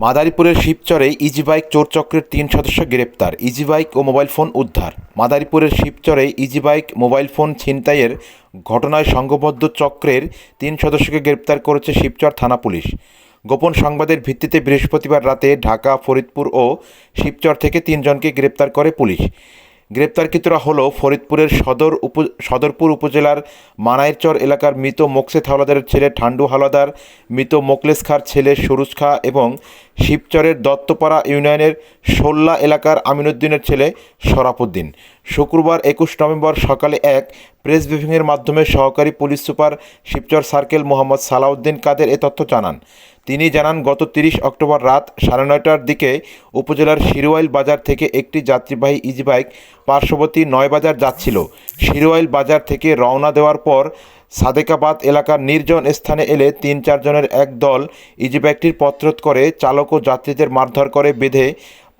মাদারীপুরের শিবচরে ইজিবাইক চোরচক্রের তিন সদস্য গ্রেপ্তার, ইজিবাইক ও মোবাইল ফোন উদ্ধার। মাদারীপুরের শিবচরে ইজিবাইক মোবাইল ফোন ছিনতাইয়ের ঘটনায় সংঘবদ্ধ চক্রের তিন সদস্যকে গ্রেপ্তার করেছে শিবচর থানা পুলিশ। গোপন সংবাদের ভিত্তিতে বৃহস্পতিবার রাতে ঢাকা, ফরিদপুর ও শিবচর থেকে তিনজনকে গ্রেপ্তার করে পুলিশ। গ্রেপ্তারকৃতরা হল ফরিদপুরের সদর উপ, সদরপুর উপজেলার মানাইরচর এলাকার মৃত মোকসেদ হাওলাদারের ছেলে ঠান্ডু হাওলাদার মৃত মোকলেস খাঁর ছেলে সুরুজ খা এবং শিবচরের দত্তপাড়া ইউনিয়নের সোল্লা এলাকার আমিনুদ্দিনের ছেলে শরাফুদ্দিন। শুক্রবার একুশ নভেম্বর সকালে এক প্রেস ব্রিফিংয়ের মাধ্যমে সহকারী police super Shibchar circle Mohammad Salauddin Kader এ তথ্য জানান। তিনি জানান, গত তিরিশ অক্টোবর রাত সাড়ে নয়টার দিকে উপজেলার শিরোয়াইল বাজার থেকে একটি যাত্রীবাহী ইজিবাইক পার্শ্ববর্তী নয় বাজার যাচ্ছিল। শিরোয়াইল বাজার থেকে রওনা দেওয়ার পর সাদেকাবাদ এলাকার নির্জন স্থানে এলে তিন চারজনের এক দল ইজিবাইকটির পথরোধ করে চালক ও যাত্রীদের মারধর করে বেঁধে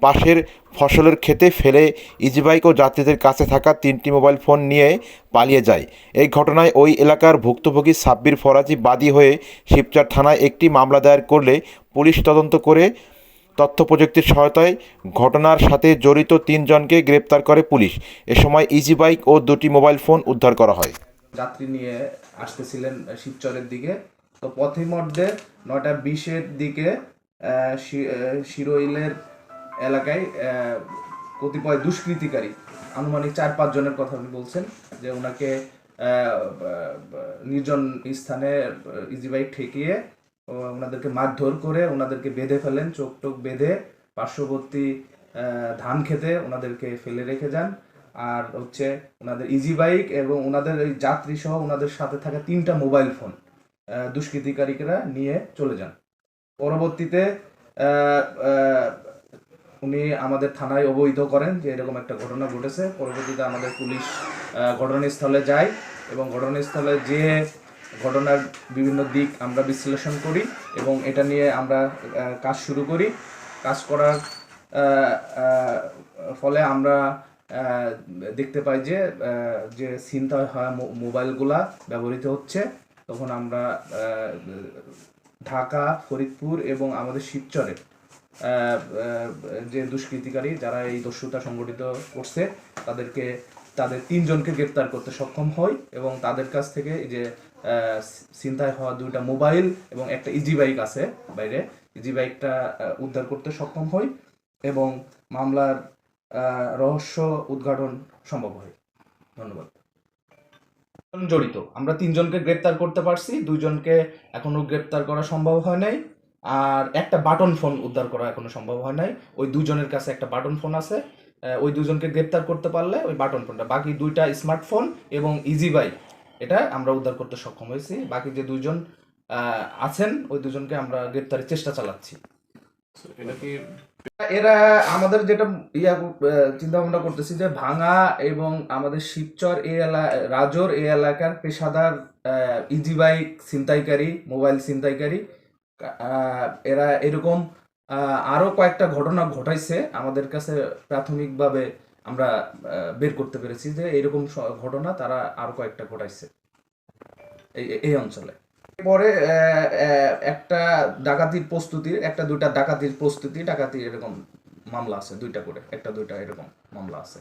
পাশের ফসলের ক্ষেতে ফেলে ইজিবাইক ও যাত্রীদের কাছে থাকা তিনটি মোবাইল ফোন নিয়ে পালিয়ে যায়। এই ঘটনায় ওই এলাকার ভুক্তভোগী সাব্বির ফরাজি বাদী হয়ে শিবচর থানায় একটি মামলা দায়ের করলে পুলিশ তদন্ত করে তথ্য প্রযুক্তির সহায়তায় ঘটনার সাথে জড়িত তিনজনকে গ্রেপ্তার করে পুলিশ। এ সময় ইজিবাইক ও দুটি মোবাইল ফোন উদ্ধার করা হয়। যাত্রী নিয়ে আসতেছিলেন শিবচরের দিকে। তো পথিমধ্যে নয়টা বিশের দিকে শিরোইলের এলাকায় কতিপয় দুষ্কৃতিকারী আনুমানিক চার পাঁচ জনের কথা আপনি বলছেন যে ওনাকে নির্জন স্থানে ইজি বাইক ঠেকিয়ে ওনাদেরকে মারধর করে ওনাদেরকে বেঁধে ফেলেন চোখ টোক বেঁধে পার্শ্ববর্তী ধান খেতে ওনাদেরকে ফেলে রেখে যান। আর হচ্ছে ওনাদের ইজি বাইক এবং ওনাদের ওই যাত্রী সহ ওনাদের সাথে থাকা তিনটা মোবাইল ফোন আহ, দুষ্কৃতিকারীরা নিয়ে চলে যান। পরবর্তীতে উনি আমাদের থানায় অবহিত করেন যে এরকম একটা ঘটনা ঘটেছে। পরবর্তীতে আমাদের পুলিশ ঘটনাস্থলে যায় এবং ঘটনাস্থলে যে ঘটনার বিভিন্ন দিক আমরা বিশ্লেষণ করি এবং এটা নিয়ে আমরা কাজ শুরু করি। কাজ করার ফলে আমরা দেখতে পাই যে যে চিন্তা হয় মোবাইলগুলা ব্যবহৃত হচ্ছে। তখন আমরা ঢাকা, ফরিদপুর এবং আমাদের শিবচরে যে দুষ্কৃতিকারী যারা এই দস্যুতা সংগঠিত করছে, তাদেরকে, তাদের তিনজনকে গ্রেপ্তার করতে সক্ষম হয় এবং তাদের কাছ থেকে যে ছিনতাই হওয়া দুইটা মোবাইল এবং একটা ইজি বাইক আছে বাইরে ইজি বাইকটা উদ্ধার করতে সক্ষম হয় এবং মামলার রহস্য উদ্ঘাটন সম্ভব হয়। ধন্যবাদ। জড়িত। আমরা তিনজনকে গ্রেপ্তার করতে পারছি, দুইজনকে এখনও গ্রেপ্তার করা সম্ভব হয় নাই। আর একটা বাটন ফোন উদ্ধার করা এখনও সম্ভব হয় নাই। ওই দুজনের কাছে একটা বাটন ফোন আছে। ওই দুজনকে গ্রেপ্তার করতে পারলে ওই বাটন ফোনটা। বাকি দুইটা স্মার্টফোন এবং ইজি বাই এটা আমরা উদ্ধার করতে সক্ষম হয়েছি। বাকি যে দুজন আছেন ওই দুজনকে আমরা গ্রেপ্তারের চেষ্টা চালাচ্ছি। এরা আমাদের যেটা ইয়া চিন্তা ভাবনা করতেছি যে ভাঙা এবং আমাদের শিবচর এই এলা রাজর এই এলাকার পেশাদার ইজিবাই ছিনতাইকারী মোবাইল ছিনতাইকারী এরা এরকম আহ, আরও কয়েকটা ঘটনা ঘটাইছে আমাদের কাছে প্রাথমিকভাবে আমরা বের করতে পেরেছি যে এরকম ঘটনা তারা আরও কয়েকটা ঘটাইছে এই অঞ্চলে। পরে একটা ডাকাতির প্রস্তুতির একটা দুইটা ডাকাতির প্রস্তুতি ডাকাতি এরকম মামলা আছে দুইটা করে একটা দুইটা এরকম মামলা আছে।